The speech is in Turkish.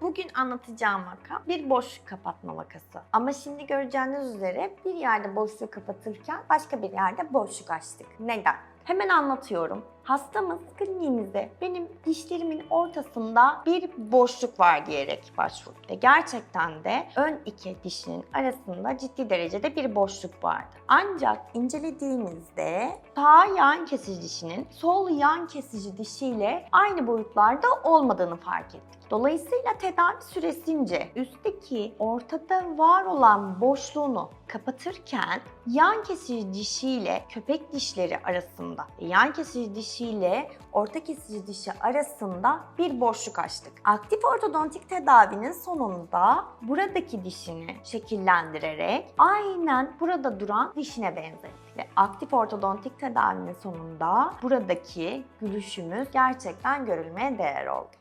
Bugün anlatacağım vaka bir boşluk kapatma vakası. Ama şimdi göreceğiniz üzere bir yerde boşluğu kapatırken başka bir yerde boşluk açtık. Neden? Hemen anlatıyorum. Hastamız kliniğimize benim dişlerimin ortasında bir boşluk var diyerek başvurdu. Ve gerçekten de ön iki dişinin arasında ciddi derecede bir boşluk vardı. Ancak incelediğimizde sağ yan kesici dişinin sol yan kesici dişiyle aynı boyutlarda olmadığını fark ettik. Dolayısıyla tedavi süresince üstteki ortada var olan boşluğunu kapatırken yan kesici dişiyle köpek dişleri arasında, yan kesici dişiyle orta kesici dişi arasında bir boşluk açtık. Aktif ortodontik tedavinin sonunda buradaki dişini şekillendirerek aynen burada duran dişine benzettik. Ve aktif ortodontik tedavinin sonunda buradaki gülüşümüz gerçekten görülmeye değer oldu.